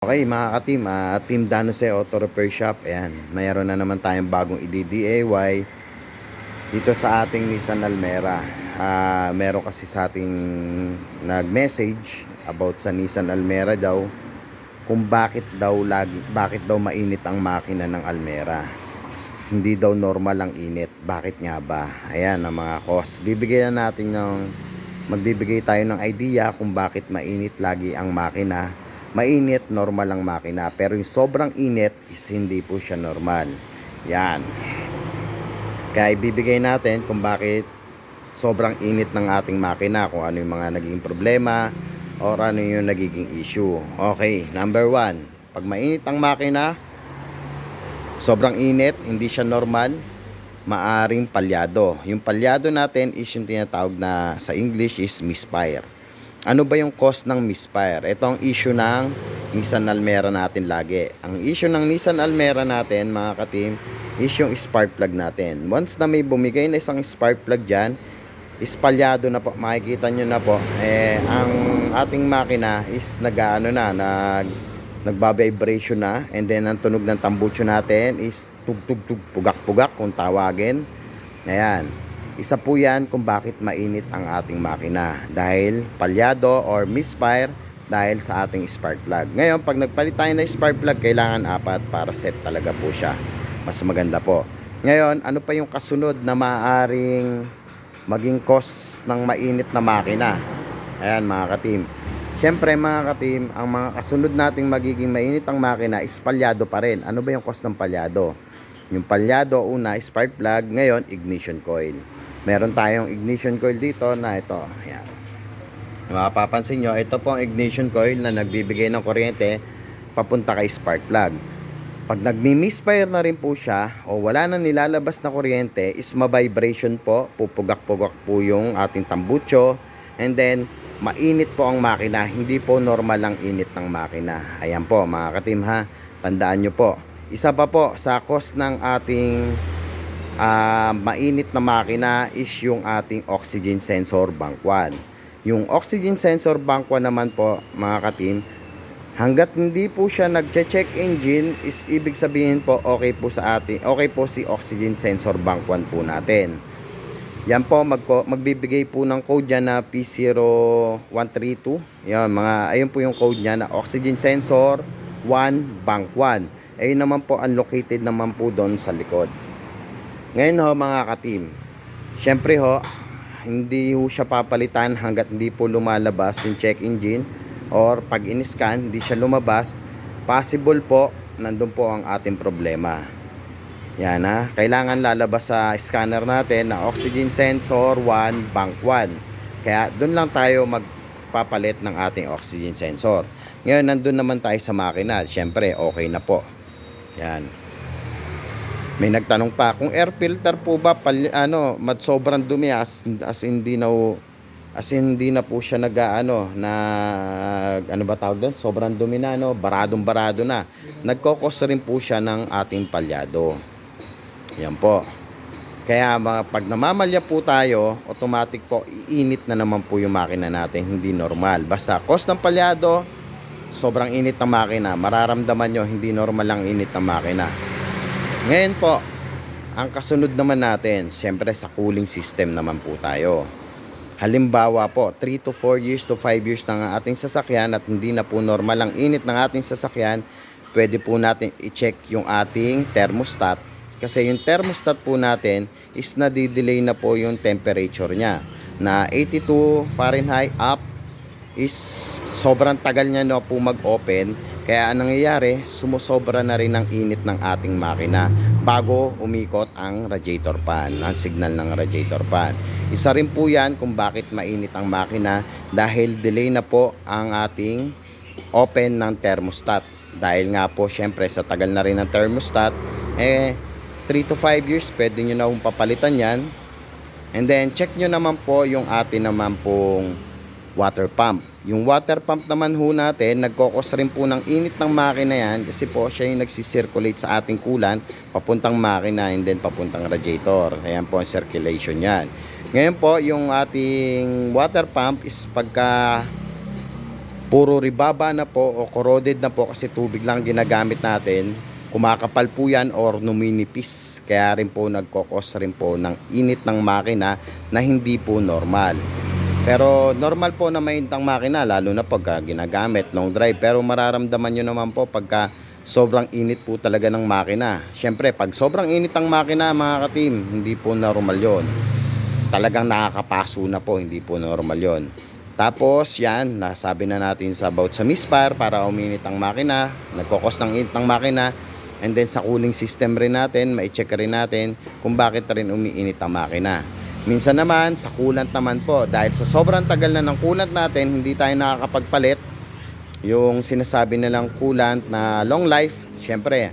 Okay mga ka-team, ah, Team Danose Auto Repair Shop, ayan, mayroon na naman tayong bagong i-DIY dito sa ating Nissan Almera. Ah, meron kasi sa ating nag-message about sa Nissan Almera daw kung bakit daw lagi bakit daw mainit ang makina ng Almera. Hindi daw normal ang init. Bakit nga ba? Ayan ang mga cause. Bibigyan natin ng magbibigay tayo ng idea kung bakit mainit lagi ang makina mainit, normal ang makina. Pero yung sobrang init is hindi po siya normal. Yan. Kaya ibibigay natin kung bakit sobrang init ng ating makina, kung ano yung mga naging problema, or ano yung nagiging issue. Okay, number one, pag mainit ang makina, sobrang init, hindi siya normal, maaring palyado. Yung palyado natin is yung tinatawag na sa English is misfire. Ano ba yung cause ng misfire? Ito ang issue ng Nissan Almera natin lagi. Ang issue ng Nissan Almera natin, mga ka-team, is yung spark plug natin. Once na may bumigay na isang spark plug dyan, ispalyado na po. Makikita nyo na po. Eh, ang ating makina is nag ano na, nag, nagba-vibration na. And then, ang tunog ng tambucho natin is tug-tug-tug, pugak-pugak kung tawagin. Ayan. Isa po yan kung bakit mainit ang ating makina. Dahil palyado or misfire dahil sa ating spark plug. Ngayon, pag nagpalit tayo ng spark plug, kailangan apat para set talaga po siya. Mas maganda po. Ngayon, ano pa yung kasunod na maaaring maging cause ng mainit na makina? Ayan mga ka-team. Siyempre mga ka-team, ang mga kasunod nating magiging mainit ang makina is palyado pa rin. Ano ba yung cause ng palyado? Yung palyado, una, spark plug. Ngayon, ignition coil meron tayong ignition coil dito na ito. Ayan. Mapapansin nyo, ito po ang ignition coil na nagbibigay ng kuryente papunta kay spark plug. Pag nagmi-misfire na rin po siya o wala na nilalabas na kuryente is ma-vibration po, pupugak-pugak po yung ating tambucho and then mainit po ang makina, hindi po normal ang init ng makina. Ayan po mga katim ha, tandaan nyo po. Isa pa po sa cost ng ating uh, mainit na makina is yung ating oxygen sensor bank 1. Yung oxygen sensor bank 1 naman po mga katim, hanggat hindi po siya nagche-check engine is ibig sabihin po okay po sa ating okay po si oxygen sensor bank 1 po natin. Yan po mag magbibigay po ng code niya na P0132. Yan mga ayun po yung code niya na oxygen sensor 1 bank 1. Ayun naman po ang located naman po doon sa likod. Ngayon ho mga ka-team, syempre ho, hindi ho siya papalitan hanggat hindi po lumalabas yung check engine or pag in-scan, hindi siya lumabas, possible po, nandun po ang ating problema. Yan ha, kailangan lalabas sa scanner natin na oxygen sensor 1, bank 1. Kaya doon lang tayo magpapalit ng ating oxygen sensor. Ngayon, nandun naman tayo sa makina. Syempre, okay na po. Yan. May nagtanong pa, kung air filter po ba pal, ano, mad sobrang dumi as, as hindi na as hindi na po siya nag ano na ano ba tawag doon? Sobrang dumi na no, baradong barado na. Nagkokos rin po siya ng ating palyado. Yan po. Kaya mga pag namamalya po tayo, automatic po iinit na naman po yung makina natin, hindi normal. Basta cost ng palyado, sobrang init ng makina, mararamdaman nyo hindi normal ang init ng makina. Ngayon po, ang kasunod naman natin, siyempre sa cooling system naman po tayo. Halimbawa po, 3 to 4 years to 5 years ng ating sasakyan at hindi na po normal ang init ng ating sasakyan, pwede po natin i-check yung ating thermostat. Kasi yung thermostat po natin is nadidelay na po yung temperature niya. Na 82 Fahrenheit up is sobrang tagal niya na po mag-open kaya ang nangyayari, sumusobra na rin ang init ng ating makina bago umikot ang radiator fan, ang signal ng radiator fan. Isa rin po yan kung bakit mainit ang makina dahil delay na po ang ating open ng thermostat. Dahil nga po syempre sa tagal na rin ng thermostat, eh 3 to 5 years pwede nyo na kung papalitan yan. And then check nyo naman po yung atin naman pong water pump. Yung water pump naman ho natin, nagkokos rin po ng init ng makina yan kasi po siya yung nagsisirculate sa ating coolant papuntang makina and then papuntang radiator. Ayan po ang circulation yan. Ngayon po, yung ating water pump is pagka puro ribaba na po o corroded na po kasi tubig lang ginagamit natin, kumakapal po yan or numinipis. Kaya rin po nagkokos rin po ng init ng makina na hindi po normal. Pero normal po na mainit ang makina lalo na pagka ginagamit long drive. Pero mararamdaman nyo naman po pagka sobrang init po talaga ng makina. Siyempre, pag sobrang init ang makina mga ka-team, hindi po normal yon. Talagang nakakapaso na po, hindi po normal yon. Tapos yan, nasabi na natin sa about sa misfire para uminit ang makina, nagkokos ng init ng makina, and then sa cooling system rin natin, mai-check rin natin kung bakit rin umiinit ang makina. Minsan naman, sa coolant naman po, dahil sa sobrang tagal na ng coolant natin, hindi tayo nakakapagpalit. Yung sinasabi nilang coolant na long life, syempre,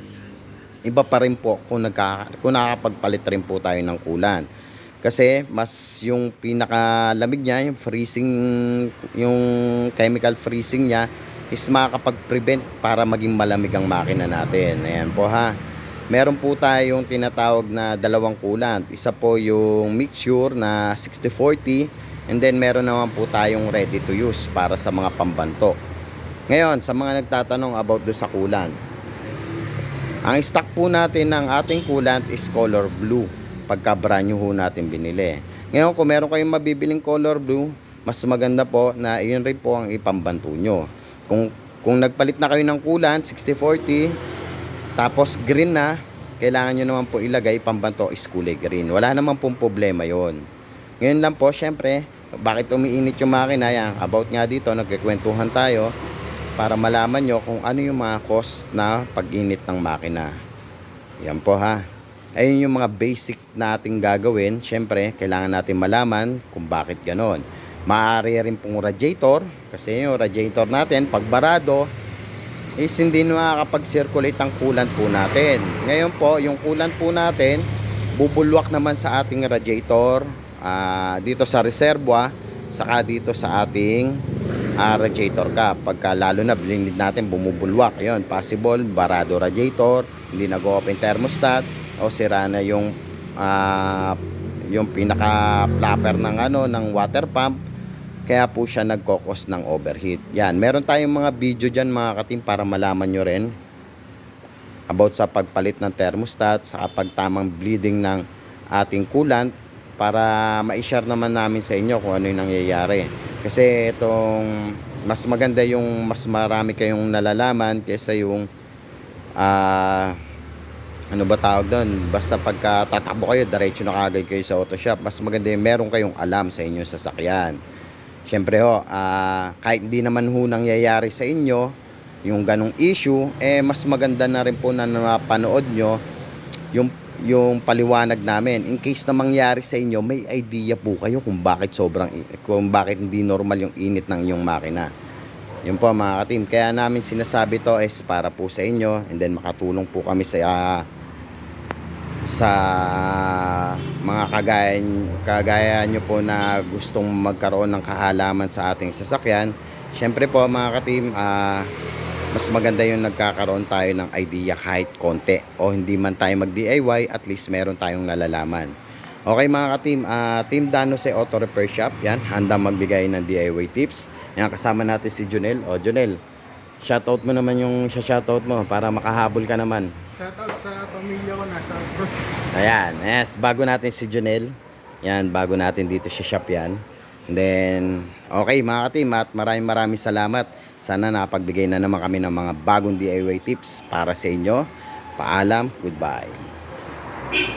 iba pa rin po kung, nagka, kung nakakapagpalit rin po tayo ng coolant. Kasi mas yung pinakalamig niya, yung freezing, yung chemical freezing niya is makakapag-prevent para maging malamig ang makina natin. Ayan po ha. Meron po tayong tinatawag na dalawang coolant. Isa po yung mixture na 60-40 and then meron naman po tayong ready to use para sa mga pambanto. Ngayon, sa mga nagtatanong about do sa coolant. Ang stock po natin ng ating coolant is color blue pagka brand new natin binili. Ngayon, kung meron kayong mabibiling color blue, mas maganda po na iyon rin po ang ipambanto nyo. Kung, kung nagpalit na kayo ng coolant, 60-40, tapos green na, kailangan nyo naman po ilagay pambanto is kulay green. Wala naman pong problema yon. Ngayon lang po, syempre, bakit umiinit yung makina yan? About nga dito, nagkikwentuhan tayo para malaman nyo kung ano yung mga cost na pag-init ng makina. Yan po ha. Ayun yung mga basic nating gagawin. Syempre, kailangan natin malaman kung bakit ganon. Maaari rin pong radiator kasi yung radiator natin pag barado is hindi makakapag-circulate ang coolant po natin. Ngayon po, yung coolant po natin bubulwak naman sa ating radiator ah, dito sa reservoir saka dito sa ating ah, radiator cap. Pagka lalo na blinid natin bumubulwak. Yun, possible barado radiator, hindi nag-open thermostat o sira na yung ah, yung pinaka flapper ng ano ng water pump kaya po siya nagkokos ng overheat. Yan, meron tayong mga video dyan mga katim para malaman nyo rin about sa pagpalit ng thermostat, sa pagtamang bleeding ng ating coolant para ma-share naman namin sa inyo kung ano yung nangyayari. Kasi itong mas maganda yung mas marami kayong nalalaman kaysa yung ah ano ba tawag doon? Basta pagka tatakbo kayo, diretso na kagad kayo sa auto shop. Mas maganda yung meron kayong alam sa inyong sasakyan. Siyempre ho, ah, kahit hindi naman ho nangyayari sa inyo, yung ganong issue, eh mas maganda na rin po na napanood nyo yung, yung paliwanag namin. In case na mangyari sa inyo, may idea po kayo kung bakit sobrang, kung bakit hindi normal yung init ng inyong makina. Yun po mga ka-team. Kaya namin sinasabi to is para po sa inyo and then makatulong po kami sa ah, sa mga kagaya, kagaya nyo po na gustong magkaroon ng kahalaman sa ating sasakyan. Siyempre po mga ka-team, ah, mas maganda yung nagkakaroon tayo ng idea kahit konti o hindi man tayo mag-DIY, at least meron tayong nalalaman. Okay mga ka-team, ah, Team Danos Auto Repair Shop, yan, handa magbigay ng DIY tips. Yan, kasama natin si Junel. O Junel, shoutout mo naman yung shoutout mo para makahabol ka naman. Shoutout sa pamilya ko nasa abroad. Ayan, yes, bago natin si Junel. Yan, bago natin dito sa shop yan. And then, okay mga ka-team at maraming maraming salamat. Sana napagbigay na naman kami ng mga bagong DIY tips para sa inyo. Paalam, goodbye.